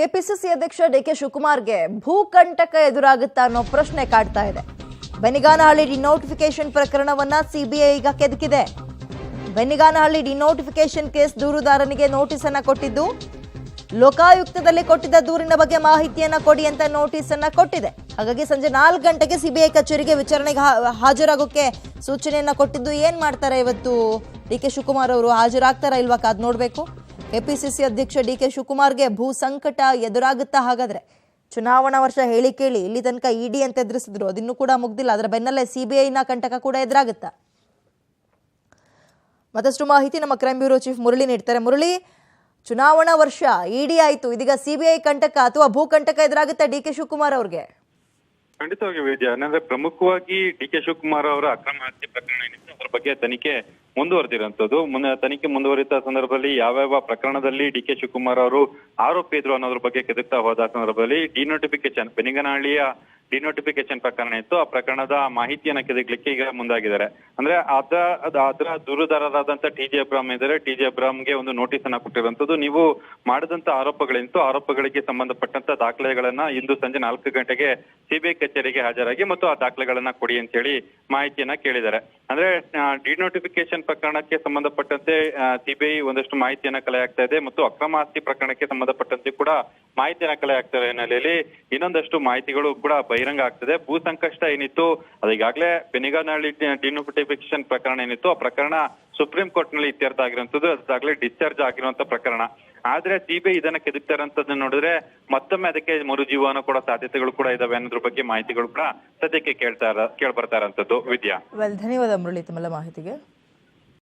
KPCC ಅಧ್ಯಕ್ಷ D K ಶಿವಕುಮಾರ್ಗೆ ಭೂಕಂಟಕ ಎದುರಾಗುತ್ತಾ ಅನ್ನೋ ಪ್ರಶ್ನೆ ಕಾಡ್ತಾ ಇದೆ. ಬೆನಿಗಾನಹಳ್ಳಿ ಡಿನೋಟಿಫಿಕೇಶನ್ ಪ್ರಕರಣವನ್ನ ಸಿಬಿಐ ಈಗ ಕೆದಕಿದೆ. ಬೆನಿಗಾನಹಳ್ಳಿ ಡಿನೋಟಿಫಿಕೇಶನ್ ಕೇಸ್ ದೂರುದಾರನಿಗೆ ನೋಟಿಸ್ ಅನ್ನ ಕೊಟ್ಟಿದ್ದು, ಲೋಕಾಯುಕ್ತದಲ್ಲಿ ಕೊಟ್ಟಿದ್ದ ದೂರಿನ ಬಗ್ಗೆ ಮಾಹಿತಿಯನ್ನ ಕೊಡಿ ಅಂತ ನೋಟಿಸ್ ಅನ್ನ ಕೊಟ್ಟಿದೆ. ಹಾಗಾಗಿ ಸಂಜೆ ನಾಲ್ಕು ಗಂಟೆಗೆ ಸಿಬಿಐ ಕಚೇರಿಗೆ ವಿಚಾರಣೆಗೆ ಹಾಜರಾಗೋಕೆ ಸೂಚನೆಯನ್ನ ಕೊಟ್ಟಿದ್ದು ಏನ್ ಮಾಡ್ತಾರೆ ಇವತ್ತು ಡಿ ಕೆ ಶಿವಕುಮಾರ್ ಅವರು? ಹಾಜರಾಗ್ತಾರಾ ಇಲ್ವಾ ಕಾದ್ ನೋಡ್ಬೇಕು. ಕೆಪಿಸಿಸಿ ಅಧ್ಯಕ್ಷ ಡಿ ಕೆ ಶಿವಕುಮಾರ್ಗೆ ಭೂ ಸಂಕಟ ಎದುರಾಗುತ್ತಾ ಹಾಗಾದ್ರೆ? ಚುನಾವಣಾ ವರ್ಷ ಹೇಳಿ ಕೇಳಿ ಇಲ್ಲಿ ತನಕ ಇಡಿ ಅಂತ ಎದುರಿಸಿದ್ರು. ಅದಿನ್ನೂ ಕೂಡ ಮುಗ್ದಿಲ್ಲ. ಅದರ ಬೆನ್ನಲ್ಲೇ ಸಿಬಿಐನ ಕಂಟಕ ಕೂಡ ಎದುರಾಗುತ್ತಾ? ಮತ್ತಷ್ಟು ಮಾಹಿತಿ ನಮ್ಮ ಕ್ರೈಮ್ ಬ್ಯೂರೋ ಚೀಫ್ ಮುರಳಿ ನೀಡ್ತಾರೆ. ಮುರಳಿ, ಚುನಾವಣಾ ವರ್ಷ ಇಡಿ ಆಯ್ತು. ಇದೀಗ ಸಿಬಿಐ ಕಂಟಕ ಅಥವಾ ಭೂ ಕಂಟಕ ಎದುರಾಗುತ್ತಾ ಡಿ ಕೆ ಶಿವಕುಮಾರ್ ಅವ್ರಿಗೆ? ಖಂಡಿತವಾಗಿ ವಿಜಯ. ಅಂದ್ರೆ ಪ್ರಮುಖವಾಗಿ ಡಿ ಕೆ ಶಿವಕುಮಾರ್ ಅವರ ಅಕ್ರಮ ಹತ್ಯೆ ಪ್ರಕರಣ ಏನಿತ್ತು, ಅದರ ಬಗ್ಗೆ ತನಿಖೆ ಮುಂದುವರೆದಿರುವಂತದ್ದು ಮುನ್ನ ತನಿಖೆ ಮುಂದುವರಿದ ಸಂದರ್ಭದಲ್ಲಿ ಯಾವ್ಯಾವ ಪ್ರಕರಣದಲ್ಲಿ ಡಿ ಕೆ ಶಿವಕುಮಾರ್ ಅವರು ಆರೋಪಿ ಇದ್ರು ಅನ್ನೋದ್ರ ಬಗ್ಗೆ ಕೆದಕ್ತಾ ಹೋದ ಸಂದರ್ಭದಲ್ಲಿ ಡಿನೋಟಿಫಿಕೇಶನ್ ಬೆನಿಗನಹಳ್ಳಿಯ ಡಿನೋಟಿಫಿಕೇಶನ್ ಪ್ರಕರಣ ಇತ್ತು. ಆ ಪ್ರಕರಣದ ಮಾಹಿತಿಯನ್ನ ಕೆದಗ್ಲಿಕ್ಕೆ ಈಗ ಮುಂದಾಗಿದ್ದಾರೆ. ಅಂದ್ರೆ ಅದ, ಅದ- ಅದರ ದೂರುದಾರರಾದಂತ ಟಿ ಜೆ ಅಬ್ರಾಮ್ ಇದ್ದಾರೆ. ಟಿ ಜೆ ಅಬ್ರಾಮ್ಗೆ ಒಂದು ನೋಟಿಸ್ ಅನ್ನ ಕೊಟ್ಟಿರುವಂತದ್ದು ನೀವು ಮಾಡಿದಂತ ಆರೋಪಗಳಿತ್ತು ಆರೋಪಗಳಿಗೆ ಸಂಬಂಧಪಟ್ಟಂತ ದಾಖಲೆಗಳನ್ನ ಇಂದು ಸಂಜೆ ನಾಲ್ಕು ಗಂಟೆಗೆ ಸಿಬಿಐ ಕಚೇರಿಗೆ ಹಾಜರಾಗಿ ಮತ್ತು ಆ ದಾಖಲೆಗಳನ್ನ ಕೊಡಿ ಅಂತ ಹೇಳಿ ಮಾಹಿತಿಯನ್ನ ಕೇಳಿದ್ದಾರೆ. ಅಂದ್ರೆ ಡಿನೋಟಿಫಿಕೇಶನ್ ಪ್ರಕರಣಕ್ಕೆ ಸಂಬಂಧಪಟ್ಟಂತೆ ಸಿಬಿಐ ಒಂದಷ್ಟು ಮಾಹಿತಿಯನ್ನ ಕಲೆ ಇದೆ ಮತ್ತು ಅಕ್ರಮ ಆಸ್ತಿ ಪ್ರಕರಣಕ್ಕೆ ಸಂಬಂಧಪಟ್ಟಂತೆ ಕೂಡ ಮಾಹಿತಿಯನ್ನ ಕಲೆ ಆಗ್ತಿರೋ ಹಿನ್ನೆಲೆಯಲ್ಲಿ ಇನ್ನೊಂದಷ್ಟು ಮಾಹಿತಿಗಳು ಕೂಡ ಬಹಿರಂಗ ಆಗ್ತದೆ. ಭೂ ಸಂಕಷ್ಟ ಏನಿತ್ತು ಅದೀಗಾಗಲೇ ಬೆನಿಗಾನಹಳ್ಳಿ ಡಿನೋಟಿಫಿಕೇಶನ್ ಪ್ರಕರಣ ಏನಿತ್ತು, ಆ ಪ್ರಕರಣ ಸುಪ್ರೀಂ ಕೋರ್ಟ್ನಲ್ಲಿ ಇತ್ಯರ್ಥ ಆಗಿರುವಂತದ್ದು ಅದಾಗಲೇ ಡಿಸ್ಚಾರ್ಜ್ ಆಗಿರುವಂತ ಪ್ರಕರಣ. ಆದ್ರೆ ಸಿಬಿಐ ಇದನ್ನ ಕೆದಕ್ತಾರಂತದನ್ನ ನೋಡಿದ್ರೆ ಮತ್ತೊಮ್ಮೆ ಅದಕ್ಕೆ ಮರುಜೀವನ ಕೂಡ ಸಾಧ್ಯತೆಗಳು ಕೂಡ ಇದಾವೆ ಅನ್ನೋದ್ರ ಬಗ್ಗೆ ಮಾಹಿತಿಗಳು ಕೂಡ ಸದ್ಯಕ್ಕೆ ಕೇಳ್ತಾ ಕೇಳ್ಬರ್ತಾ ಇರೋಂಥದ್ದು. ವಿದ್ಯಾ? ಧನ್ಯವಾದ ಮುರಳಿ ತಮ್ಮೆಲ್ಲ ಮಾಹಿತಿಗೆ.